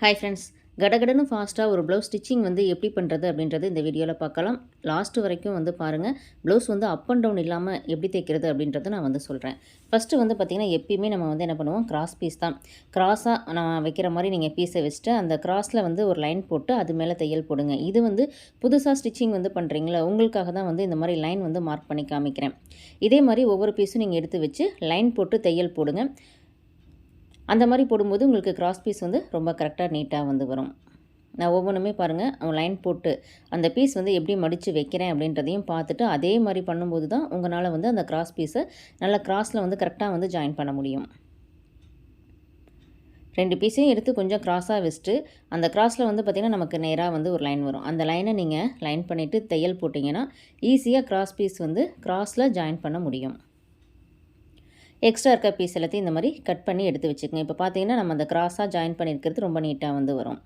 Hi friends கடகடன்னு ஃபாஸ்ட்டாக ஒரு ப்ளவுஸ் ஸ்டிச்சிங் வந்து எப்படி பண்ணுறது அப்படின்றது இந்த வீடியோவில் பார்க்கலாம். லாஸ்ட்டு வரைக்கும் வந்து பாருங்கள் ப்ளவுஸ் வந்து அப் அண்ட் டவுன் இல்லாமல் எப்படி தைக்கிறது அப்படின்றத நான் வந்து சொல்கிறேன் ஃபஸ்ட்டு வந்து பார்த்திங்கன்னா எப்பயுமே நம்ம வந்து என்ன பண்ணுவோம்? கிராஸ் பீஸ் தான். கிராஸாக நான் வைக்கிற மாதிரி நீங்கள் பீஸை வச்சுட்டு அந்த கிராஸில் வந்து ஒரு லைன் போட்டு அது மேலே தையல் போடுங்க. இது வந்து புதுசாக ஸ்டிச்சிங் வந்து பண்ணுறீங்களா உங்களுக்காக தான் வந்து இந்த மாதிரி லைன் வந்து மார்க் பண்ணி காமிக்கிறேன். இதே மாதிரி ஒவ்வொரு பீஸும் நீங்கள் எடுத்து வச்சு லைன் போட்டு தையல் போடுங்க. அந்த மாதிரி போடும்போது உங்களுக்கு கிராஸ் பீஸ் வந்து ரொம்ப கரெக்டாக நீட்டாக வந்து வரும். நான் ஒவ்வொன்றுமே பாருங்கள் லைன் போட்டு அந்த பீஸ் வந்து எப்படி மடித்து வைக்கிறேன் அப்படின்றதையும் பார்த்துட்டு அதே மாதிரி பண்ணும்போது தான் உங்களால் வந்து அந்த கிராஸ் பீஸை நல்லா கிராஸில் வந்து கரெக்டாக வந்து ஜாயின் பண்ண முடியும். ரெண்டு பீஸையும் எடுத்து கொஞ்சம் க்ராஸாக வச்சுட்டு அந்த க்ராஸில் வந்து பார்த்திங்கன்னா நமக்கு நேராக வந்து ஒரு லைன் வரும். அந்த லைனை நீங்கள் லைன் பண்ணிவிட்டு தையல் போட்டிங்கன்னா ஈஸியாக கிராஸ் பீஸ் வந்து க்ராஸில் ஜாயின் பண்ண முடியும். எக்ஸ்ட்ரா இருக்க பீஸ் எல்லாத்தையும் இந்த மாதிரி கட் பண்ணி எடுத்து வச்சுக்கோங்க. இப்போ பார்த்தீங்கன்னா நம்ம அந்த கிராஸாக ஜாயின் பண்ணியிருக்கிறது ரொம்ப நீட்டாக வந்து வரும்.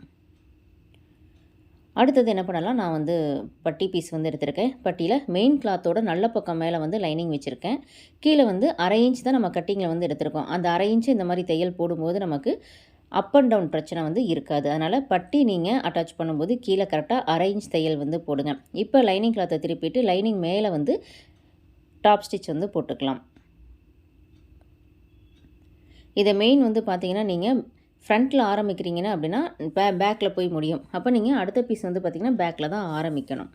அடுத்தது என்ன பண்ணலாம்? நான் வந்து பட்டி பீஸ் வந்து எடுத்திருக்கேன். பட்டியில் மெயின் கிளாத்தோட நல்ல பக்கம் மேலே வந்து லைனிங் வச்சுருக்கேன். கீழே வந்து அரை இன்ச் தான் நம்ம கட்டிங்கில் வந்து எடுத்திருக்கோம். அந்த அரை இன்ச்சு இந்த மாதிரி தையல் போடும்போது நமக்கு அப் அண்ட் டவுன் பிரச்சனை வந்து இருக்காது. அதனால் பட்டி நீங்கள் அட்டாச் பண்ணும்போது கீழே கரெக்டாக அரை இன்ச் தையல் வந்து போடுங்க. இப்போ லைனிங் கிளாத்தை திருப்பிட்டு லைனிங் மேலே வந்து டாப் ஸ்டிச் வந்து போட்டுக்கலாம். இதை மெயின் வந்து பார்த்தீங்கன்னா நீங்கள் ஃப்ரண்ட்டில் ஆரம்பிக்கிறீங்கன்னா அப்படின்னா பே பேக்கில் போய் முடியும். அப்போ நீங்கள் அடுத்த பீஸ் வந்து பார்த்திங்கன்னா பேக்கில் தான் ஆரம்பிக்கணும்.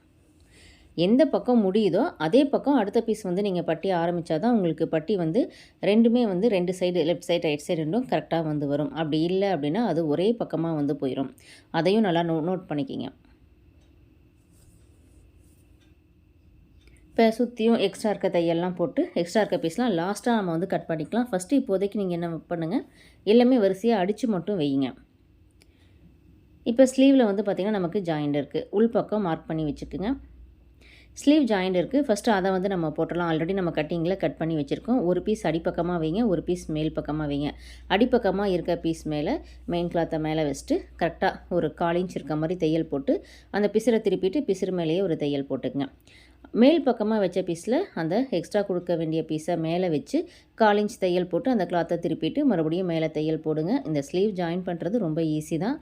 எந்த பக்கம் முடியுதோ அதே பக்கம் அடுத்த பீஸ் வந்து நீங்கள் பட்டி ஆரம்பித்தா தான் உங்களுக்கு பட்டி வந்து ரெண்டுமே வந்து ரெண்டு side left side right side ரெண்டும் கரெக்டாக வந்து வரும். அப்படி இல்லை அப்படின்னா அது ஒரே பக்கமாக வந்து போயிடும் அதையும் நல்லா நோ நோட் பண்ணிக்கிங்க. இப்போ சுற்றியும் எக்ஸ்ட்ரா இருக்க தையல்லாம் போட்டு எக்ஸ்ட்ரா இருக்க பீஸ்லாம் லாஸ்ட்டாக நம்ம வந்து கட் பண்ணிக்கலாம். ஃபஸ்ட்டு இப்போதைக்கு நீங்கள் என்ன பண்ணுங்கள் எல்லாமே வரிசையாக அடித்து மட்டும் வைங்க இப்போ ஸ்லீவில் வந்து பார்த்திங்கன்னா நமக்கு ஜாயிண்ட் இருக்குது உள்பக்கம் மார்க் பண்ணி வச்சுக்கோங்க. ஸ்லீவ் ஜாயிண்ட் இருக்குது ஃபஸ்ட்டு அதை வந்து நம்ம போட்டலாம் ஆல்ரெடி நம்ம கட்டிங்கில் கட் பண்ணி வச்சுருக்கோம். ஒரு பீஸ் அடிப்பக்கமாக வைங்க. ஒரு பீஸ் மேல் பக்கமாக வைங்க. அடிப்பக்கமாக இருக்க பீஸ் மேலே மெயின் கிளாத்தை மேலே வச்சுட்டு கரெக்டாக ஒரு கால் இன்ச் இருக்க மாதிரி தையல் போட்டு அந்த பிசிறை திருப்பிட்டு பிசிறு மேலேயே ஒரு தையல் போட்டுக்குங்க. மேல் பக்கமாக வச்ச பீஸில் அந்த எக்ஸ்ட்ரா கொடுக்க வேண்டிய பீஸை மேலே வச்சு கால் இன்ச் தையல் போட்டு அந்த கிளாத்தை திருப்பிட்டு மறுபடியும் மேலே தையல் போடுங்க. இந்த ஸ்லீவ் ஜாயின் பண்ணுறது ரொம்ப ஈஸி தான்.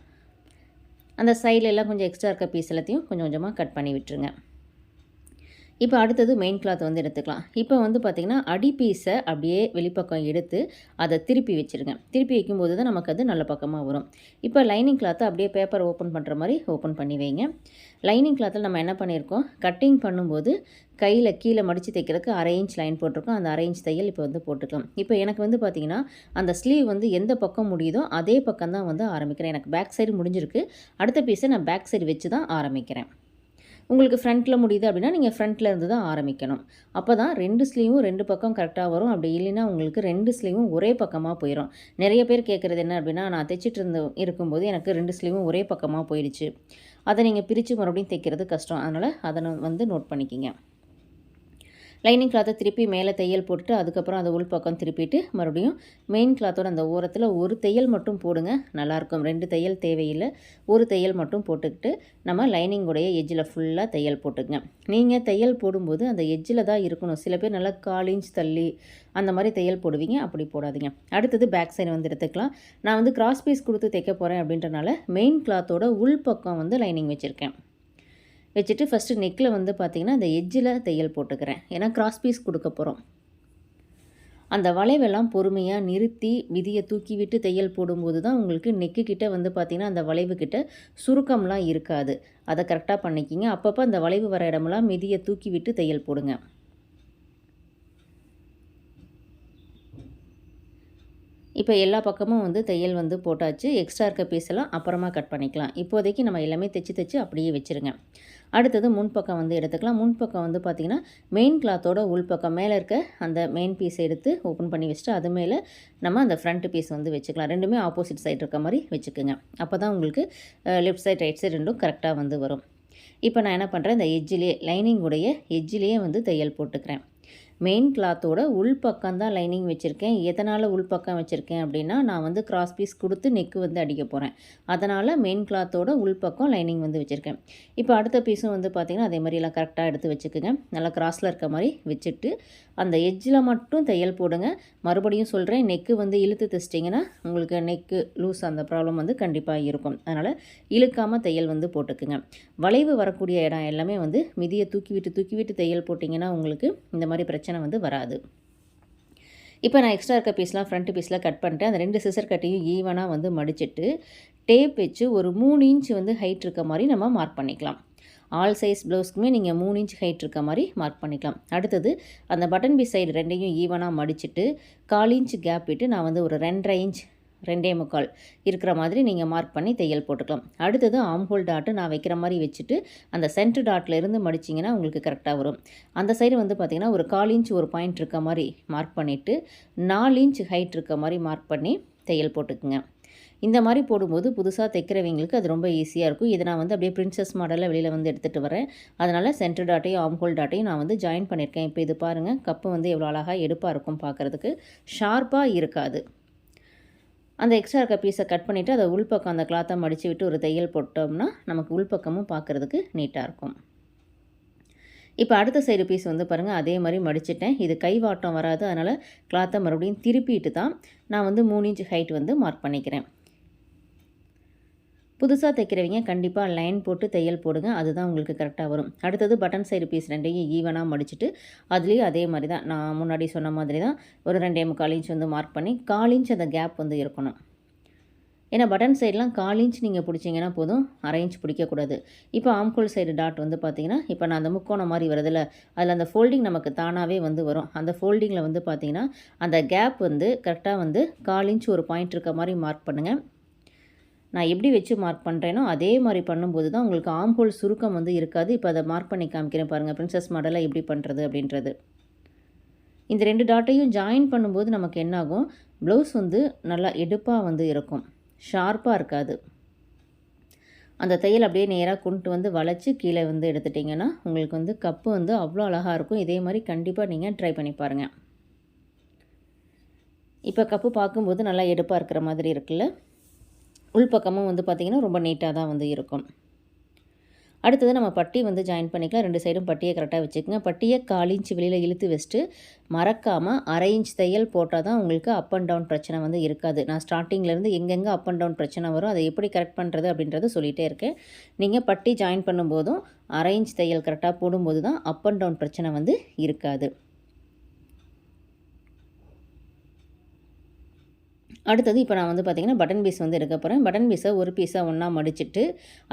அந்த சைடில் எல்லாம் கொஞ்சம் எக்ஸ்ட்ரா இருக்க பீஸ் எல்லாத்தையும் கொஞ்சம் கொஞ்சமாக கட் பண்ணி விட்டுருங்க. இப்போ அடுத்தது மெயின் கிளாத் வந்து எடுத்துக்கலாம். இப்போ வந்து பார்த்திங்கன்னா அடி பீஸை அப்படியே வெளிப்பக்கம் எடுத்து அதை திருப்பி வச்சுருங்க. திருப்பி வைக்கும்போது தான் நமக்கு அது நல்ல பக்கமாக வரும். இப்போ லைனிங் கிளாத்தை அப்படியே பேப்பர் ஓப்பன் பண்ணுற மாதிரி ஓப்பன் பண்ணி வைங்க. லைனிங் கிளாத்தில் நம்ம என்ன பண்ணியிருக்கோம்? கட்டிங் பண்ணும்போது கையில் கீழே மடித்து தைக்கிறதுக்கு அரை இன்ச் லைன் போட்டிருக்கோம். அந்த அரை இன்ச் தையல் இப்போ வந்து போட்டுக்கலாம் இப்போ எனக்கு வந்து பார்த்திங்கன்னா அந்த ஸ்லீவ் வந்து எந்த பக்கம் முடியுதோ அதே பக்கம் தான் வந்து ஆரம்பிக்கிறேன். எனக்கு பேக் சைடு முடிஞ்சிருக்கு. அடுத்த பீஸை நான் பேக் சைடு வச்சு தான் ஆரம்பிக்கிறேன். உங்களுக்கு ஃப்ரண்ட்டில் முடியுது அப்படின்னா நீங்கள் ஃப்ரண்ட்டில் இருந்து தான் ஆரம்பிக்கணும். அப்போ தான் ரெண்டு ஸ்லீவும் ரெண்டு பக்கம் கரெக்டாக வரும். அப்படி இல்லைன்னா உங்களுக்கு ரெண்டு ஸ்லீவும் ஒரே பக்கமாக போயிடும் நிறைய பேர் கேட்குறது என்ன அப்படின்னா நான் தைச்சிட்டு இருந்து இருக்கும்போது எனக்கு ரெண்டு ஸ்லீவும் ஒரே பக்கமாக போயிடுச்சு. அதை நீங்கள் பிரித்து மறுபடியும் தைக்கிறது கஷ்டம். அதனால் அதை வந்து நோட் பண்ணிக்கிங்க. லைனிங் கிளாத்தை திருப்பி மேலே தையல் போட்டுட்டு அதுக்கப்புறம் அதை உள் பக்கம் திருப்பிட்டு மறுபடியும் மெயின் கிளாத்தோட அந்த ஓரத்தில் ஒரு தையல் மட்டும் போடுங்க. நல்லாயிருக்கும். ரெண்டு தையல் தேவையில்லை. ஒரு தையல் மட்டும் போட்டுக்கிட்டு நம்ம லைனிங்குடைய எஜ்ஜில் ஃபுல்லாக தையல் போட்டுக்கங்க. நீங்கள் தையல் போடும்போது அந்த எஜ்ஜில் தான் இருக்கணும். சில பேர் நல்லா கால் இன்ச் தள்ளி அந்த மாதிரி தையல் போடுவீங்க. அப்படி போடாதீங்க. அடுத்தது பேக் சைடு வந்து எடுத்துக்கலாம். நான் வந்து கிராஸ் பீஸ் கொடுத்து தைக்க போகிறேன் அப்படின்றனால மெயின் கிளாத்தோட உள் பக்கம் வந்து லைனிங் வச்சுருக்கேன். வச்சுட்டு ஃபஸ்ட்டு நெக்கில் வந்து பார்த்திங்கன்னா அந்த எஜ்ஜில் தையல் போட்டுக்கிறேன். ஏன்னா கிராஸ் பீஸ் கொடுக்க போகிறோம் அந்த வளைவெல்லாம் பொறுமையாக நிறுத்தி விதியை தூக்கி விட்டு தையல் போடும்போது தான் உங்களுக்கு நெக்கு கிட்ட வந்து பார்த்திங்கன்னா அந்த வளைவு கிட்ட சுருக்கம்லாம் இருக்காது. அதை கரெக்டாக பண்ணிக்கிங்க. அப்பப்போ அந்த வளைவு வர இடமெல்லாம் மிதியை தூக்கி விட்டு தையல் போடுங்க. இப்போ எல்லா பக்கமும் வந்து தையல் வந்து போட்டாச்சு. எக்ஸ்ட்ரா இருக்க பீஸெல்லாம் அப்புறமா கட் பண்ணிக்கலாம். இப்போதைக்கு நம்ம எல்லாமே தைச்சி தைச்சி அப்படியே வச்சுருங்க. அடுத்தது முன்பக்கம் வந்து எடுத்துக்கலாம். முன்பக்கம் வந்து பார்த்திங்கன்னா மெயின் கிளாத்தோட உள்பக்கம் மேலே இருக்க அந்த மெயின் பீஸ் எடுத்து ஓப்பன் பண்ணி வச்சுட்டு அது மேலே நம்ம அந்த ஃப்ரண்ட் பீஸ் வந்து வச்சுக்கலாம். ரெண்டுமே ஆப்போசிட் சைடு இருக்க மாதிரி வச்சுக்கோங்க. அப்போ தான் உங்களுக்கு லெஃப்ட் சைட் ரைட் சைடு ரெண்டும் கரெக்டாக வந்து வரும். இப்போ நான் என்ன பண்ணுறேன் இந்த எஜ்ஜிலே லைனிங்குடைய எஜ்ஜிலேயே வந்து தையல் போட்டுக்கிறேன். மெயின் கிளாத்தோட உள்பக்கம் தான் லைனிங் வச்சுருக்கேன். எதனால் உள்பக்கம் வச்சுருக்கேன் அப்படின்னா நான் வந்து கிராஸ் பீஸ் கொடுத்து நெக்கு வந்து அடிக்க போகிறேன் அதனால் மெயின் கிளாத்தோட உள்பக்கம் லைனிங் வந்து வச்சுருக்கேன். இப்போ அடுத்த பீஸும் வந்து பார்த்திங்கன்னா அதே மாதிரி எல்லாம் கரெக்டாக எடுத்து வச்சுக்கோங்க. நல்லா கிராஸில் இருக்க மாதிரி வச்சுட்டு அந்த எஜ்ஜில் மட்டும் தையல் போடுங்க. மறுபடியும் சொல்கிறேன் நெக்கு வந்து இழுத்து தைச்சிட்டிங்கன்னா உங்களுக்கு நெக்கு லூஸ் அந்த ப்ராப்ளம் வந்து கண்டிப்பாக இருக்கும். அதனால் இழுக்காமல் தையல் வந்து போட்டுக்குங்க. வளைவு வரக்கூடிய இடம் எல்லாமே வந்து மிதியை தூக்கி விட்டு தூக்கி விட்டு தையல் போட்டிங்கன்னா உங்களுக்கு இந்த மாதிரி பிரச்சனை பிரச்சனை வந்து வராது. இப்போ நான் எக்ஸ்ட்ரா இருக்க பீஸ்லாம் ஃப்ரண்ட் பீஸில் கட் பண்ணிட்டேன் அந்த ரெண்டு சிசர் கட்டையும் ஈவனாக வந்து மடிச்சிட்டு டேப் வச்சு ஒரு மூணு இன்ச் வந்து ஹைட் இருக்க மாதிரி நம்ம மார்க் பண்ணிக்கலாம். ஆல் சைஸ் ப்ளவுஸ்க்குமே நீங்கள் மூணு இன்ச் ஹைட் இருக்க மாதிரி மார்க் பண்ணிக்கலாம். அடுத்தது அந்த பட்டன் பீஸ் சைடு ரெண்டையும் ஈவனாக மடிச்சிட்டு கால் இன்ச் கேப் விட்டு நான் வந்து ஒரு ரெண்டரை இன்ச் ரெண்டே முக்கால். இருக்கிற மாதிரி நீங்கள் மார்க் பண்ணி தையல் போட்டுக்கலாம். அடுத்தது ஆம்ஹோல் டாட்டு நான் வைக்கிற மாதிரி வச்சுட்டு அந்த சென்டர் டாட்டில் இருந்து மடிச்சிங்கன்னா உங்களுக்கு கரெக்டாக வரும். அந்த சைடு வந்து பார்த்திங்கன்னா ஒரு கால் இன்ச் ஒரு பாயிண்ட் இருக்க மாதிரி மார்க் பண்ணிவிட்டு நாலு இன்ச் ஹைட் இருக்க மாதிரி மார்க் பண்ணி தையல் போட்டுக்குங்க. இந்த மாதிரி போடும்போது புதுசாக தைக்கிறவங்களுக்கு அது ரொம்ப ஈஸியாக இருக்கும். இதை நான் வந்து அப்படியே பிரின்சஸ் மாடலில் வெளியில் வந்து எடுத்துகிட்டு வரேன். அதனால் சென்டர் டாட்டையும் ஆம்ஹோல் டாட்டையும் நான் வந்து ஜாயின் பண்ணியிருக்கேன். இப்போ இது பாருங்கள் கப்பு வந்து எவ்வளோ அழகாக எடுப்பாக இருக்கும் பார்க்குறதுக்கு ஷார்ப்பாக இருக்காது. அந்த எக்ஸ்ட்ரா இருக்க பீஸை கட் பண்ணிவிட்டு அதை உள்பக்கம் அந்த கிளாத்தை மடித்து விட்டு ஒரு தையல் போட்டோம்னா நமக்கு உள்பக்கமும் பார்க்குறதுக்கு நீட்டாக இருக்கும். இப்போ அடுத்த சைடு பீஸ் வந்து பாருங்கள் அதே மாதிரி மடிச்சிட்டேன். இது கைவாட்டம் வராது அதனால் கிளாத்தை மறுபடியும் திருப்பிட்டு தான் நான் வந்து மூணு இன்ச் ஹைட் வந்து மார்க் பண்ணிக்கிறேன். புதுசாக தைக்கிறவங்க கண்டிப்பாக லைன் போட்டு தையல் போடுங்க. அதுதான் உங்களுக்கு கரெக்டாக வரும். அடுத்தது பட்டன் சைடு பீஸ் ரெண்டையும் ஈவனாக மடிச்சுட்டு அதுலேயும் அதே மாதிரி தான் நான் முன்னாடி சொன்ன மாதிரி தான் ஒரு ரெண்டே முக்கால் இன்ச் வந்து மார்க் பண்ணி கால் இன்ச் அந்த கேப் வந்து இருக்கணும். ஏன்னா பட்டன் சைட்லாம் கால் இன்ச் நீங்கள் பிடிச்சிங்கன்னா போதும். அரை இன்ச் பிடிக்கக்கூடாது. இப்போ ஆம்கோல் சைடு டாட் வந்து பார்த்தீங்கன்னா இப்போ நான் அந்த முக்கோணம் மாதிரி வருதில்ல அதில் அந்த ஃபோல்டிங் நமக்கு தானாகவே வந்து வரும். அந்த ஃபோல்டிங்கில் வந்து பார்த்திங்கன்னா அந்த கேப் வந்து கரெக்டாக வந்து கால் இன்ச் ஒரு பாயிண்ட் இருக்க மாதிரி மார்க் பண்ணுங்கள் நான் எப்படி வச்சு மார்க் பண்ணுறேனோ அதே மாதிரி பண்ணும்போது தான் உங்களுக்கு ஆம்ஹோல் சுருக்கம் வந்து இருக்காது. இப்போ அதை மார்க் பண்ணி காமிக்கிறேன் பாருங்கள் பிரின்சஸ் மாடலாக எப்படி பண்ணுறது அப்படின்றது. இந்த ரெண்டு டாட்டையும் ஜாயின் பண்ணும்போது நமக்கு என்னாகும்? ப்ளவுஸ் வந்து நல்லா எடுப்பாக வந்து இருக்கும். ஷார்ப்பாக இருக்காது. அந்த தையல் அப்படியே நேராக கொண்டு வந்து வளைச்சி கீழே வந்து எடுத்துட்டிங்கன்னா உங்களுக்கு வந்து கப்பு வந்து அவ்வளோ அழகாக இருக்கும். இதே மாதிரி கண்டிப்பாக நீங்கள் ட்ரை பண்ணி பாருங்கள் இப்போ கப்பு பார்க்கும்போது நல்லா எடுப்பாக இருக்கிற மாதிரி இருக்குல்ல? உள்பக்கமும் வந்து பார்த்திங்கன்னா ரொம்ப நீட்டாக தான் வந்து இருக்கும். அடுத்தது நம்ம பட்டி வந்து ஜாயின் பண்ணிக்கலாம். ரெண்டு சைடும் பட்டியை கரெக்டாக வச்சுக்கோங்க. பட்டியை கால் இன்ச் வெளியில் இழுத்து வச்சுட்டு மறக்காமல் அரை இன்ச் தையல் போட்டால் தான் உங்களுக்கு அப் அண்ட் டவுன் பிரச்சனை வந்து இருக்காது. நான் ஸ்டார்டிங்லேருந்து எங்கெங்கே அப் அண்ட் டவுன் பிரச்சனை வரும் அதை எப்படி கரெக்ட் பண்ணுறது அப்படின்றத சொல்லிகிட்டே இருக்கேன். நீங்கள் பட்டி ஜாயின் பண்ணும்போதும் அரை இன்ச் தையல் கரெக்டாக போடும்போது தான் அப் அண்ட் டவுன் பிரச்சனை வந்து இருக்காது. அடுத்தது இப்போ நான் வந்து பார்த்திங்கன்னா பட்டன் பீஸ் வந்து எடுக்க போகிறேன் பட்டன் பீஸை ஒரு பீஸாக ஒன்றா மடிச்சுட்டு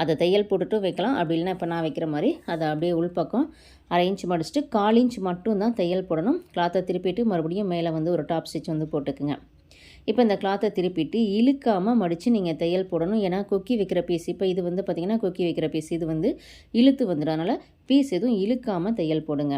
அதை தையல் போட்டுட்டு வைக்கலாம். அப்படி இல்லைனா இப்போ நான் வைக்கிற மாதிரி அதை அப்படியே உள்பக்கம் அரை இன்ச் மடிச்சுட்டு கால் இன்ச் மட்டும் தான் தையல் போடணும். கிளாத்தை திருப்பிட்டு மறுபடியும் மேலே வந்து ஒரு டாப் ஸ்டிச் வந்து போட்டுக்குங்க. இப்போ இந்த கிளாத்தை திருப்பிட்டு இழுக்காமல் மடித்து நீங்கள் தையல் போடணும். ஏன்னா கொக்கி வைக்கிற பீஸ் இப்போ இது வந்து பார்த்திங்கன்னா கொக்கி வைக்கிற பீஸ் இது வந்து இழுத்து வந்துடும். அதனால் பீஸ் எதுவும் இழுக்காமல் தையல் போடுங்க.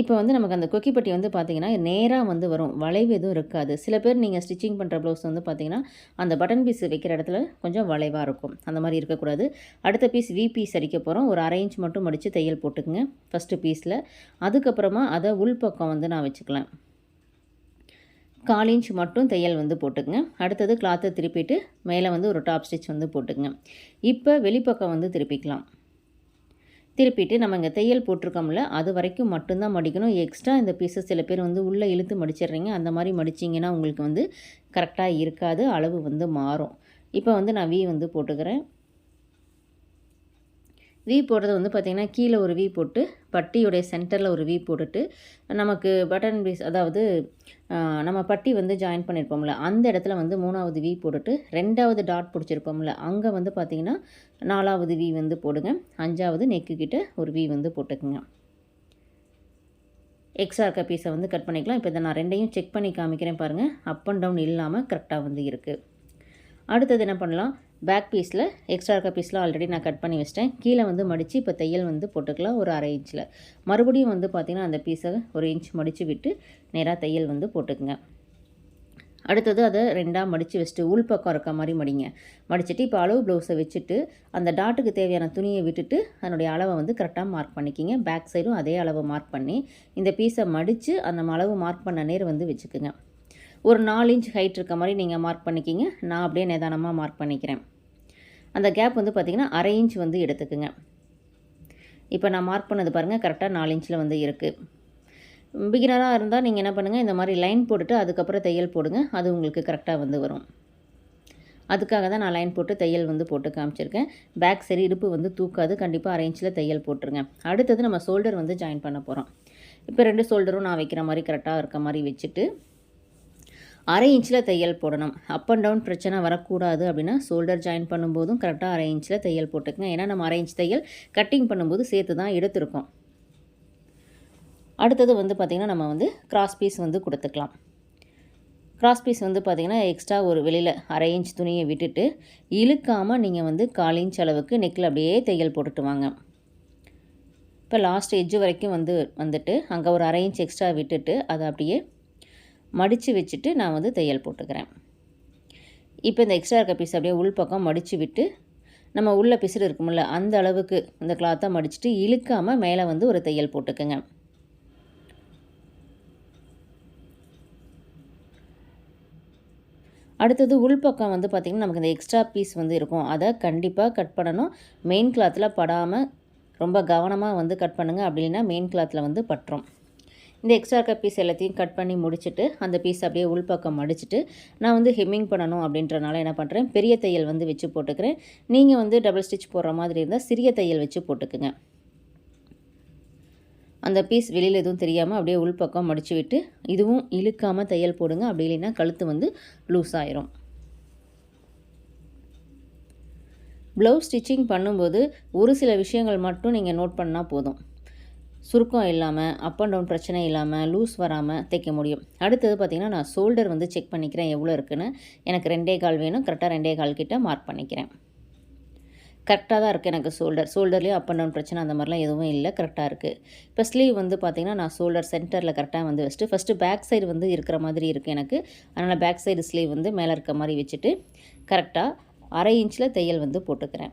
இப்போ வந்து நமக்கு அந்த கொக்கிப்பட்டி வந்து பார்த்திங்கன்னா நேராக வந்து வரும். வளைவு எதுவும் இருக்காது. சில பேர் நீங்கள் ஸ்டிச்சிங் பண்ணுற ப்ளவுஸ் வந்து பார்த்திங்கன்னா அந்த பட்டன் பீஸ் வைக்கிற இடத்துல கொஞ்சம் வளைவாக இருக்கும். அந்த மாதிரி இருக்கக்கூடாது. அடுத்த பீஸ் வி பீஸ் அடிக்க போகிறோம் ஒரு அரை இன்ச் மட்டும் மடித்து தையல் போட்டுக்குங்க. ஃபஸ்ட்டு பீஸில் அதுக்கப்புறமா அதை உள்பக்கம் வந்து நான் வச்சுக்கலாம். கால் இன்ச் மட்டும் தையல் வந்து போட்டுக்குங்க. அடுத்தது கிளாத்தை திருப்பிட்டு மேலே வந்து ஒரு டாப் ஸ்டிச் வந்து போட்டுக்குங்க. இப்போ வெளிப்பக்கம் வந்து திருப்பிக்கலாம். திருப்பிட்டு நம்ம இங்கே தையல் போட்டிருக்கோம்ல அது வரைக்கும் மட்டும்தான் மடிக்கணும். எக்ஸ்ட்ரா இந்த பீஸஸ் சில பேர் வந்து உள்ளே இழுத்து மடிச்சிடுறீங்க. அந்த மாதிரி மடிச்சிங்கன்னா உங்களுக்கு வந்து கரெக்டாக இருக்காது அளவு வந்து மாறும். இப்போ வந்து நான் வி வந்து போட்டுக்கிறேன். வி போடுறது வந்து பார்த்திங்கன்னா கீழே ஒரு வி போட்டு பட்டியுடைய சென்டரில் ஒரு வி போட்டுட்டு நமக்கு பட்டன் பீஸ் அதாவது நம்ம பட்டி வந்து ஜாயின் பண்ணியிருப்போம்ல அந்த இடத்துல வந்து மூணாவது வி போட்டுட்டு ரெண்டாவது டாட் பிடிச்சிருப்போம்ல அங்கே வந்து பார்த்திங்கன்னா நாலாவது வி வந்து போடுங்க அஞ்சாவது நெக்குக்கிட்ட ஒரு வி வந்து போட்டுக்குங்க. எக்ஸ்ட்ரா இருக்க பீஸை வந்து கட் பண்ணிக்கலாம். இப்போ இதை நான் ரெண்டையும் செக் பண்ணி காமிக்கிறேன் பாருங்கள் அப் அண்ட் டவுன் இல்லாமல் கரெக்டாக வந்து இருக்குது அடுத்தது என்ன பண்ணலாம்? பேக் பீஸில் எக்ஸ்ட்ரா இருக்க பீஸ்லாம் ஆல்ரெடி நான் கட் பண்ணி வச்சிட்டேன். கீழே வந்து மடித்து இப்போ தையல் வந்து போட்டுக்கலாம் ஒரு அரை இன்ச்சில் மறுபடியும் வந்து பார்த்திங்கன்னா அந்த பீஸை ஒரு இன்ச் மடித்து விட்டு நேராக தையல் வந்து போட்டுக்குங்க. அடுத்தது அதை ரெண்டாக மடித்து வச்சுட்டு உள் பக்கம் இருக்க மாதிரி மடிங்க. மடிச்சுட்டு இப்போ அளவு ப்ளவுஸை வச்சுட்டு அந்த டாட்டுக்கு தேவையான துணியை விட்டுட்டு அதனுடைய அளவை வந்து கரெக்டாக மார்க் பண்ணிக்கிங்க. பேக் சைடும் அதே அளவை மார்க் பண்ணி இந்த பீஸை மடித்து அந்த அளவு மார்க் பண்ண நேர் வந்து வச்சுக்குங்க. ஒரு நாலு இன்ச் ஹைட் இருக்க மாதிரி நீங்கள் மார்க் பண்ணிக்கிங்க. நான் அப்படியே நிதானமாக மார்க் பண்ணிக்கிறேன். அந்த கேப் வந்து பார்த்திங்கன்னா அரை இன்ச் வந்து எடுத்துக்குங்க. இப்போ நான் மார்க் பண்ணது பாருங்கள் கரெக்டாக நாலு இன்ச்சில் வந்து இருக்குது பிகினராக இருந்தால் நீங்கள் என்ன பண்ணுங்கள் இந்த மாதிரி லைன் போட்டுட்டு அதுக்கப்புறம் தையல் போடுங்க அது உங்களுக்கு கரெக்டாக வந்து வரும். அதுக்காக தான் நான் லைன் போட்டு தையல் வந்து போட்டு காமிச்சிருக்கேன். பேக் சரி இடுப்பு வந்து தூக்காது கண்டிப்பாக அரேஞ்சில் தையல் போட்டுருங்க. அடுத்தது நம்ம ஷோல்டர் வந்து ஜாயின் பண்ண போகிறோம் இப்போ ரெண்டு ஷோல்டரும் நான் வைக்கிற மாதிரி கரெக்டாக இருக்க மாதிரி வச்சுட்டு அரை இன்ச்சில் தையல் போடணும். அப் அண்ட் டவுன் பிரச்சனை வரக்கூடாது அப்படின்னா ஷோல்டர் ஜாயின் பண்ணும்போதும் கரெக்டாக அரை இன்ச்சில் தையல் போட்டுக்கங்க. ஏன்னா நம்ம அரை இன்ச் தையல் கட்டிங் பண்ணும்போது சேர்த்து தான் எடுத்திருக்கோம். அடுத்தது வந்து பார்த்திங்கன்னா நம்ம வந்து கிராஸ் பீஸ் வந்து கொடுத்துக்கலாம். கிராஸ் பீஸ் வந்து பார்த்திங்கன்னா எக்ஸ்ட்ரா ஒரு வெளியில் அரை இன்ச் துணியை விட்டுட்டு இழுக்காமல் நீங்கள் வந்து கால் இன்ச் அளவுக்கு நெக்கில் அப்படியே தையல் போட்டுட்டு வாங்க. இப்போ லாஸ்ட் எஜ்ஜு வரைக்கும் வந்து வந்துட்டு அங்கே ஒரு அரை இன்ச் எக்ஸ்ட்ரா விட்டுட்டு அதை அப்படியே மடித்து வச்சுட்டு நான் வந்து தையல் போட்டுக்கிறேன். இப்போ இந்த எக்ஸ்ட்ரா இருக்க பீஸ் அப்படியே உள்பக்கம் மடித்து விட்டு நம்ம உள்ளே பிசுறு இருக்குமில்ல அந்த அளவுக்கு இந்த கிளாத்தை மடிச்சுட்டு இழுக்காமல் மேலே வந்து ஒரு தையல் போட்டுக்கோங்க. அடுத்தது உள்பக்கம் வந்து பார்த்திங்கன்னா நமக்கு இந்த எக்ஸ்ட்ரா பீஸ் வந்து இருக்கும். அதை கண்டிப்பாக கட் பண்ணணும். மெயின் கிளாத்தில் படாமல் ரொம்ப கவனமாக வந்து கட் பண்ணுங்கள் அப்படின்னா மெயின் கிளாத்தில் வந்து பட்டுரும். இந்த எக்ஸ்ட்ரா இருக்க பீஸ் எல்லாத்தையும் கட் பண்ணி முடிச்சுட்டு அந்த பீஸ் அப்படியே உள்பக்கம் மடிச்சுட்டு நான் வந்து ஹெம்மிங் பண்ணணும் அப்படின்றனால என்ன பண்ணுறேன் பெரிய தையல் வந்து வச்சு போட்டுக்கிறேன். நீங்கள் வந்து டபுள் ஸ்டிச் போடுற மாதிரி இருந்தால் சிறிய தையல் வச்சு போட்டுக்குங்க. அந்த பீஸ் வெளியில் எதுவும் தெரியாமல் அப்படியே உள்பக்கம் மடித்து விட்டு இதுவும் இழுக்காமல் தையல் போடுங்க. அப்படி இல்லைன்னா கழுத்து வந்து லூஸ் ஆயிரும். ப்ளவுஸ் ஸ்டிச்சிங் பண்ணும்போது ஒரு சில விஷயங்கள் மட்டும் நீங்கள் நோட் பண்ணால் போதும். சுருக்கம் இல்லாமல் அப் அண்ட் டவுன் பிரச்சனை இல்லாமல் லூஸ் வராமல் தைக்க முடியும். அடுத்தது பார்த்திங்கன்னா நான் ஷோல்டர் வந்து செக் பண்ணிக்கிறேன் எவ்வளோ இருக்குன்னு. எனக்கு ரெண்டே கால் வேணும் கரெக்டாக ரெண்டே கால் கிட்டே மார்க் பண்ணிக்கிறேன். கரெக்டாக தான் இருக்குது எனக்கு ஷோல்டர் ஷோல்டர்லேயும் அப் அண்ட் டவுன் பிரச்சனை அந்த மாதிரிலாம் எதுவும் இல்லை கரெக்டாக இருக்குது இப்போ ஸ்லீவ் வந்து பார்த்திங்கன்னா நான் ஷோல்டர் சென்டரில் கரெக்டாக வந்து வச்சுட்டு ஃபஸ்ட்டு பேக் சைடு வந்து இருக்கிற மாதிரி இருக்குது எனக்கு. அதனால் பேக் சைடு ஸ்லீவ் வந்து மேலே இருக்க மாதிரி வச்சுட்டு கரெக்டாக அரை இன்ச்சில் தையல் வந்து போட்டுக்கிறேன்.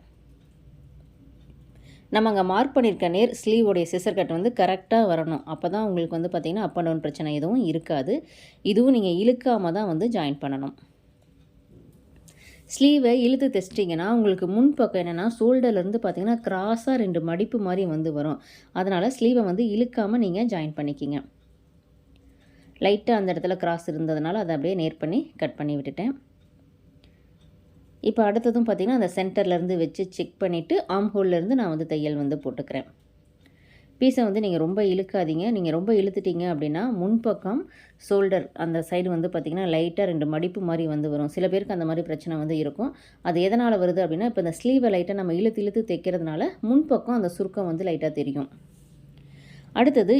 நம்ம அங்கே மார்க் பண்ணியிருக்க நேர் ஸ்லீவோடைய சிசர் கட் வந்து கரெக்டாக வரணும். அப்போ தான் உங்களுக்கு வந்து பார்த்திங்கன்னா அப் அண்ட் டவுன் பிரச்சனை எதுவும் இருக்காது. இதுவும் நீங்கள் இழுக்காமல் தான் வந்து ஜாயின் பண்ணணும். ஸ்லீவை இழுத்து தைச்சிட்டிங்கன்னா உங்களுக்கு முன்பக்கம் என்னென்னா ஷோல்டர்லேருந்து பார்த்தீங்கன்னா க்ராஸாக ரெண்டு மடிப்பு மாதிரி வந்து வரும். அதனால் ஸ்லீவை வந்து இழுக்காமல் நீங்கள் ஜாயின் பண்ணிக்கிங்க. லைட்டாக அந்த இடத்துல கிராஸ் இருந்ததுனால அதை அப்படியே நேர் பண்ணி கட் பண்ணி விட்டுட்டேன். இப்போ அடுத்ததும் பார்த்திங்கன்னா அந்த சென்டர்லேருந்து வச்சு செக் பண்ணிவிட்டு ஆம் ஹோல்லேருந்து நான் வந்து தையல் வந்து போட்டுக்கிறேன். பீஸை வந்து நீங்கள் ரொம்ப இழுக்காதீங்க. நீங்கள் ரொம்ப இழுத்துட்டீங்க அப்படின்னா முன்பக்கம் ஷோல்டர் அந்த சைடு வந்து பார்த்திங்கன்னா லைட்டாக ரெண்டு மடிப்பு மாதிரி வந்து வரும். சில பேருக்கு அந்த மாதிரி பிரச்சனை வந்து இருக்கும். அது எதனால் வருது அப்படின்னா இப்போ இந்த ஸ்லீவை லைட்டாக நம்ம இழுத்து இழுத்து தைக்கிறதுனால முன்பக்கம் அந்த சுருக்கம் வந்து லைட்டாக தெரியும். அடுத்தது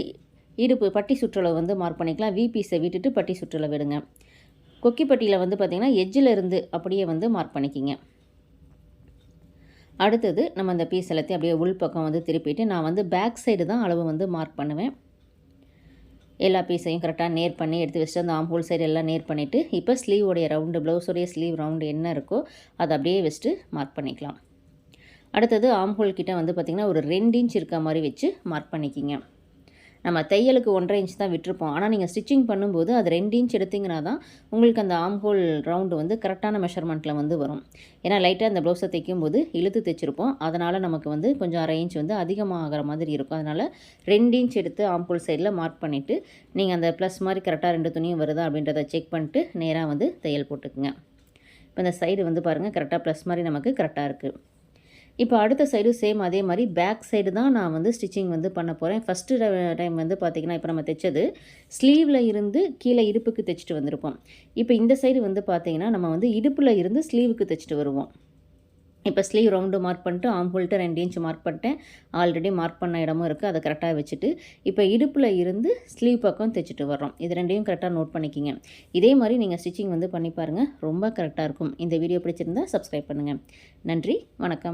இடுப்பு பட்டி சுற்றளவு வந்து மார்க் பண்ணிக்கலாம். வி பீஸை விட்டுட்டு பட்டி சுற்றளவு விடுங்க கொக்கிப்பட்டியில் வந்து பார்த்திங்கன்னா எஜ்ஜில் இருந்து அப்படியே வந்து மார்க் பண்ணிக்கிங்க. அடுத்தது நம்ம அந்த பீஸ் எல்லாத்தையும் அப்படியே உள் பக்கம் வந்து திருப்பிட்டு நான் வந்து பேக் சைடு தான் அளவு வந்து மார்க் பண்ணுவேன். எல்லா பீஸையும் கரெக்டாக நேர் பண்ணி எடுத்து வச்சுட்டு அந்த ஆம்ஹோல் சைடு எல்லாம் நேர் பண்ணிவிட்டு இப்போ ஸ்லீவோடைய ரவுண்டு ப்ளவுஸோடைய ஸ்லீவ் ரவுண்டு என்ன இருக்கோ அதை அப்படியே வச்சுட்டு மார்க் பண்ணிக்கலாம். அடுத்தது ஆம்ஹோல் கிட்டே வந்து பார்த்திங்கன்னா ஒரு ரெண்டு இன்ச் இருக்க மாதிரி வச்சு மார்க் பண்ணிக்கிங்க. நம்ம தையலுக்கு ஒன்றரை இன்ச் தான் விட்டுருப்போம். ஆனால் நீங்கள் ஸ்டிச்சிங் பண்ணும்போது அது ரெண்டு இன்ச் எடுத்திங்கன்னா தான் உங்களுக்கு அந்த ஆம்ஹோல் ரவுண்டு வந்து கரெக்டான மெஷர்மெண்ட்டில் வந்து வரும். ஏன்னா லைட்டாக அந்த ப்ளவுஸை தைக்கும் போது இழுத்து தைச்சிருப்போம். அதனால் நமக்கு வந்து கொஞ்சம் அரை இன்ச் வந்து அதிகமாகிற மாதிரி இருக்கும். அதனால் ரெண்டு இன்ச் எடுத்து ஆம்ஹோல் சைடில் மார்க் பண்ணிவிட்டு நீங்கள் அந்த ப்ளஸ் மாதிரி கரெக்டாக ரெண்டு துணியும் வருதா அப்படின்றத செக் பண்ணிட்டு நேராக வந்து தையல் போட்டுக்குங்க. இப்போ இந்த சைடு வந்து பாருங்கள் கரெக்டாக ப்ளஸ் மாதிரி நமக்கு கரெக்டாக இருக்குது இப்போ அடுத்த சைடு சேம் அதே மாதிரி பேக் சைடு தான் நான் வந்து ஸ்டிச்சிங் வந்து பண்ண போகிறேன் ஃபஸ்ட்டு டைம் வந்து பார்த்திங்கன்னா இப்போ நம்ம தைச்சது ஸ்லீவில் இருந்து கீழே இடுப்புக்கு தைச்சிட்டு வந்திருப்போம். இப்போ இந்த சைடு வந்து பார்த்திங்கன்னா நம்ம வந்து இடுப்பில் இருந்து ஸ்லீவுக்கு தைச்சிட்டு வருவோம். இப்போ ஸ்லீவ் ரவுண்டு மார்க் பண்ணிட்டு ஆம் ஹோல்ட்டு ரெண்டு இன்ச் மார்க் பண்ணிட்டேன். ஆல்ரெடி மார்க் பண்ண இடமும் இருக்குது அதை கரெக்டாக வச்சுட்டு இப்போ இடுப்பில் இருந்து ஸ்லீவ் பக்கம் தைச்சிட்டு வர்றோம். இது ரெண்டையும் கரெக்டாக நோட் பண்ணிக்கிங்க. இதே மாதிரி நீங்கள் ஸ்டிச்சிங் வந்து பண்ணி பாருங்கள் ரொம்ப கரெக்டாக இருக்கும். இந்த வீடியோ பிடிச்சிருந்தால் சப்ஸ்கிரைப் பண்ணுங்கள் நன்றி. வணக்கம்.